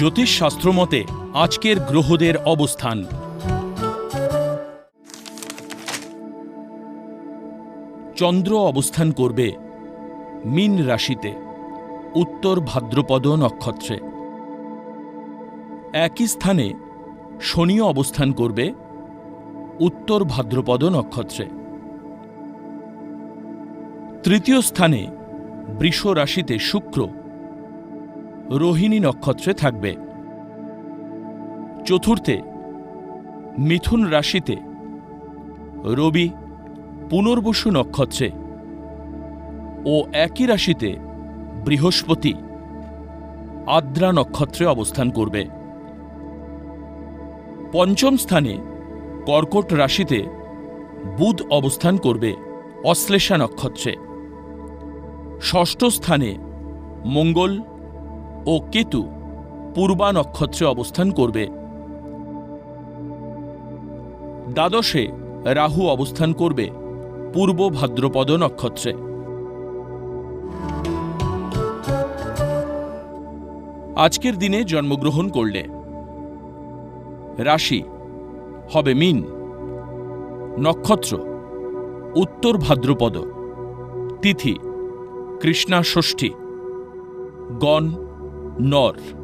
জ্যোতিষশাস্ত্র মতে, আজকের গ্রহদের অবস্থান। চন্দ্র অবস্থান করবে মিন রাশিতে, উত্তর ভাদ্রপদ নক্ষত্রে। একই স্থানে শনিও অবস্থান করবে উত্তর ভাদ্রপদ নক্ষত্রে। তৃতীয় স্থানে বৃষ রাশিতে শুক্র রোহিণী নক্ষত্রে থাকবে। চতুর্থে, মিথুন রাশিতে রবি পুনর্বসু নক্ষত্রে ও একই রাশিতে বৃহস্পতি আদ্রা নক্ষত্রে অবস্থান করবে। পঞ্চম স্থানে কর্কট রাশিতে বুধ অবস্থান করবে অশ্লেষা নক্ষত্রে। ষষ্ঠ স্থানে মঙ্গল ও কেতু পূর্বা নক্ষত্রে অবস্থান করবে। দ্বাদশে রাহু অবস্থান করবে পূর্ব ভাদ্রপদ নক্ষত্রে। আজকের দিনে জন্মগ্রহণ করলে। রাশি হবে মিন। নক্ষত্র উত্তর ভাদ্রপদ। তিথি কৃষ্ণা ষষ্ঠী। গণ nor